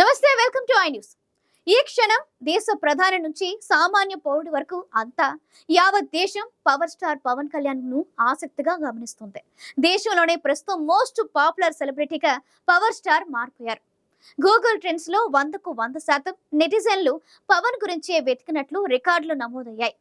నమస్తే welcome to I news. ఈ క్షణం దేశ ప్రధాని నుంచి సామాన్య పౌరుడి వరకు అంతా యావత్ దేశం పవర్ స్టార్ పవన్ కళ్యాణ్ను ఆసక్తిగా గమనిస్తుంది. దేశంలోనే ప్రస్తుతం మోస్ట్ పాపులర్ సెలబ్రిటీగా పవర్ స్టార్ మారిపోయారు. గూగుల్ ట్రెండ్స్లో వందకు వంద శాతం నెటిజన్లు పవన్ గురించే వెతికినట్లు రికార్డులు నమోదయ్యాయి.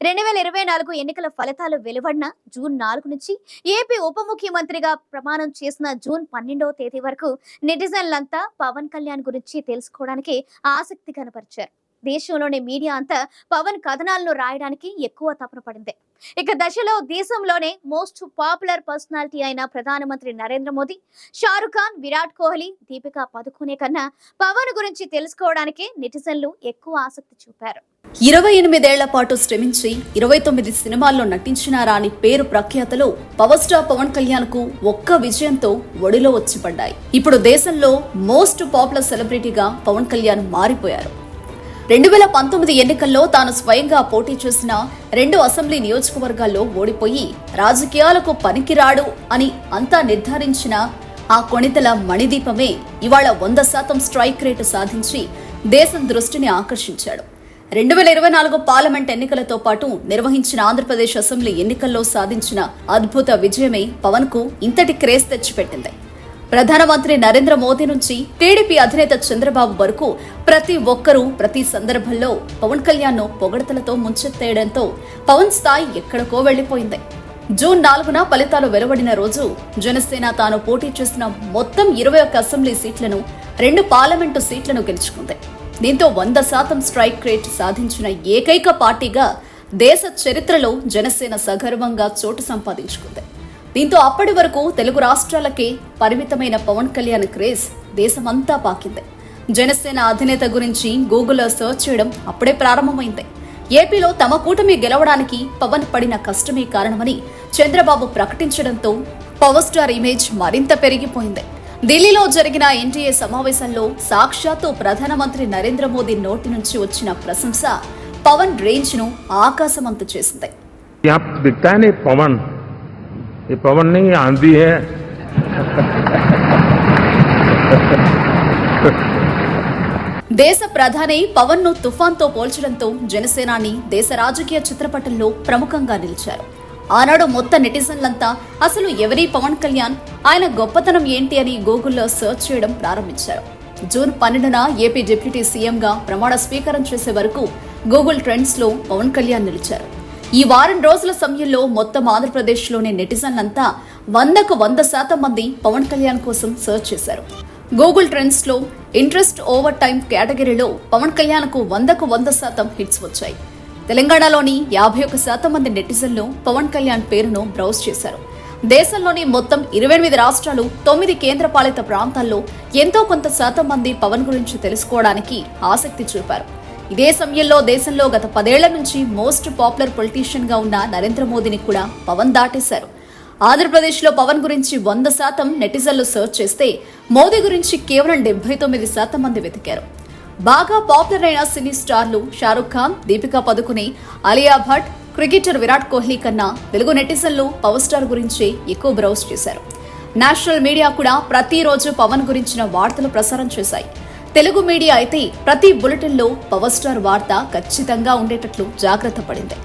రెండు వేల ఇరవై నాలుగు ఎన్నికల ఫలితాలు వెలువడిన జూన్ నాలుగు నుంచి ఏపీ ఉప ముఖ్యమంత్రిగా ప్రమాణం చేసిన జూన్ పన్నెండవ తేదీ వరకు నెటిజన్లంతా పవన్ కళ్యాణ్ గురించి తెలుసుకోవడానికి ఆసక్తి కనపరిచారు. దేశంలోని మీడియా అంతా పవన్ కథనాలను రాయడానికి ఎక్కువ తపన పడింది. ఇక దశలో దేశంలోనే మోస్ట్ పాపులర్ పర్సనాలిటీ అయిన ప్రధానమంత్రి నరేంద్ర మోదీ షారుఖ్ ఖాన్ విరాట్ కోహ్లీ దీపికా పదుకునే కన్నా పవన్ గురించి తెలుసుకోవడానికి నెటిజన్లు ఎక్కువ ఆసక్తి చూపారు. ఇరవై ఎనిమిదేళ్ళ పాటు శ్రమించి ఇరవై తొమ్మిది సినిమాల్లో నటించిన రాని పేరు ప్రఖ్యాతలు పవర్ స్టార్ పవన్ కళ్యాణ్కు ఒక్క విజయంతో ఒడిలో వచ్చి పడ్డాయి ఇప్పుడు దేశంలో మోస్ట్ పాపులర్ సెలబ్రిటీగా పవన్ కళ్యాణ్ మారిపోయారు. రెండు వేల పంతొమ్మిది ఎన్నికల్లో తాను స్వయంగా పోటీ చేసిన రెండు అసెంబ్లీ నియోజకవర్గాల్లో ఓడిపోయి రాజకీయాలకు పనికిరాడు అని అంతా నిర్ధారించిన ఆ కొణితల మణిదీపమే ఇవాళ వంద శాతం స్ట్రైక్ రేటు సాధించి దేశం దృష్టిని ఆకర్షించాడు. రెండు వేల ఇరవై నాలుగు పార్లమెంట్ ఎన్నికలతో పాటు నిర్వహించిన ఆంధ్రప్రదేశ్ అసెంబ్లీ ఎన్నికల్లో సాధించిన అద్భుత విజయమే పవన్కు ఇంతటి క్రేజ్ తెచ్చిపెట్టింది. ప్రధానమంత్రి నరేంద్ర మోదీ నుంచి టీడీపీ అధినేత చంద్రబాబు వరకు ప్రతి ఒక్కరూ ప్రతి సందర్భంలో పవన్ కళ్యాణ్ను పొగడతలతో ముంచెత్తేయడంతో పవన్ స్థాయి ఎక్కడికో వెళ్ళిపోయింది జూన్ నాలుగున ఫలితాలు వెలువడిన రోజు జనసేన తాను పోటీ చేసిన మొత్తం ఇరవై ఒక్క అసెంబ్లీ సీట్లను రెండు పార్లమెంటు సీట్లను గెలుచుకుంది. దీంతో వంద శాతం స్ట్రైక్ రేట్ సాధించిన ఏకైక పార్టీగా దేశ చరిత్రలో జనసేన సగర్వంగా చోటు సంపాదించుకుంది. దీంతో అప్పటి వరకు తెలుగు రాష్ట్రాలకే పరిమితమైన పవన్ కళ్యాణ్ క్రేజ్ దేశమంతా పాకింది. జనసేన అధినేత గురించి గూగుల్లో సెర్చ్ చేయడం అప్పుడే ప్రారంభమైంది. ఏపీలో తమ కూటమి గెలవడానికి పవన్ పడిన కష్టమే కారణమని చంద్రబాబు ప్రకటించడంతో పవర్ స్టార్ ఇమేజ్ మరింత పెరిగిపోయింది. ఢిల్లీలో జరిగిన ఎన్టీఏ సమావేశంలో సాక్షాత్తు ప్రధానమంత్రి నరేంద్ర మోదీ నోటి నుంచి వచ్చిన ప్రశంస పవన్ రేంజ్ను ఆకాశమంత చేసింది. పవన్. ఈ పవన్ ఆంధీ దేశ ప్రధాని పవన్ను తుఫాన్తో పోల్చడంతో జనసేనాని దేశ రాజకీయ చిత్రపటంలో ప్రముఖంగా నిలిచారు. ఆనాడు మొత్తం నెటిజన్లంతా అసలు ఎవరి పవన్ కళ్యాణ్? ఆయన గొప్పతనం ఏంటి అని గూగుల్లో సెర్చ్ చేయడం ప్రారంభించారు. జూన్ పన్నెండున ఏపీ డిప్యూటీ సీఎంగా ప్రమాణ స్వీకారం చేసే వరకు గూగుల్ ట్రెండ్స్లో పవన్ కళ్యాణ్ నిలిచారు. ఈ వారం రోజుల సమయంలో మొత్తం ఆంధ్రప్రదేశ్లోని నెటిజన్లంతా వందకు వంద శాతం మంది పవన్ కళ్యాణ్ కోసం సెర్చ్ చేశారు. గూగుల్ ట్రెండ్స్లో ఇంట్రెస్ట్ ఓవర్ టైం కేటగిరీలో పవన్ కళ్యాణ్కు వందకు వంద శాతం హిట్స్ వచ్చాయి. తెలంగాణలోని యాభై ఒక శాతం మంది నెటిజన్లు పవన్ కళ్యాణ్ పేరును బ్రౌజ్ చేశారు. దేశంలోని మొత్తం ఇరవై ఎనిమిది రాష్ట్రాలు తొమ్మిది కేంద్రపాలిత ప్రాంతాల్లో ఎంతో కొంత శాతం మంది పవన్ గురించి తెలుసుకోవడానికి ఆసక్తి చూపారు. ఇదే సమయంలో దేశంలో గత పదేళ్ళ నుంచి మోస్ట్ పాపులర్ పొలిటీషియన్గా ఉన్న నరేంద్ర మోదీని కూడా పవన్ దాటేశారు. ఆంధ్రప్రదేశ్లో పవన్ గురించి వంద శాతం నెటిజన్లు సెర్చ్ చేస్తే మోదీ గురించి కేవలం డెబ్బై తొమ్మిది శాతం మంది వెతికారు. బాగా పాపులర్ అయిన సినీ స్టార్లు షారుఖ్ ఖాన్ దీపికా పదుకునే అలియా భట్ క్రికెటర్ విరాట్ కోహ్లీ కన్నా తెలుగు నెటిజన్లు పవర్ స్టార్ గురించి ఎక్కువ బ్రౌజ్ చేశారు. నేషనల్ మీడియా కూడా ప్రతిరోజు పవన్ గురించిన వార్తలు ప్రసారం చేశాయి. తెలుగు మీడియా అయితే ప్రతి బులెటిన్లో పవర్ స్టార్ వార్త ఖచ్చితంగా ఉండేటట్లు జాగ్రత్త పడింది.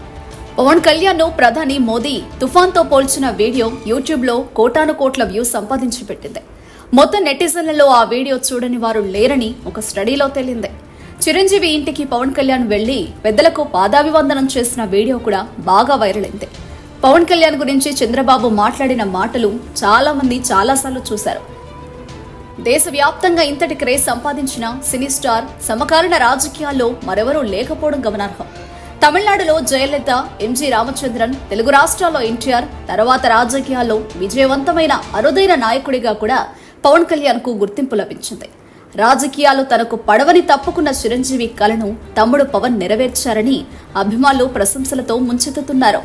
పవన్ కళ్యాణ్ను ప్రధాని మోదీ తుఫాన్తో పోల్చిన వీడియో యూట్యూబ్లో కోటాను కోట్ల వ్యూస్ సంపాదించి పెట్టింది మొత్తం నెటిజన్లలో ఆ వీడియో చూడని వారు లేరని ఒక స్టడీలో తేలింది. చిరంజీవి ఇంటికి పవన్ కళ్యాణ్ వెళ్ళి పెద్దలకు పాదాభివందనం చేసిన వీడియో కూడా బాగా వైరల్ అయింది పవన్ కళ్యాణ్ గురించి చంద్రబాబు మాట్లాడిన మాటలు చాలా మంది చాలాసార్లు చూశారు. దేశవ్యాప్తంగా ఇంతటి క్రేజ్ సంపాదించిన సినీ స్టార్ సమకాలీన రాజకీయాల్లో మరెవరూ లేకపోవడం గమనార్హం. తమిళనాడులో జయలలిత ఎంజి రామచంద్రన్ తెలుగు రాష్ట్రాల్లో ఎన్టీఆర్ తర్వాత రాజకీయాల్లో విజయవంతమైన అరుదైన నాయకుడిగా కూడా పవన్ కళ్యాణ్కు గుర్తింపు లభించింది. రాజకీయాలు తనకు పడవని తప్పుకున్న చిరంజీవి కలను తమ్ముడు పవన్ నెరవేర్చారని అభిమానులు ప్రశంసలతో ముంచెత్తుతున్నారు.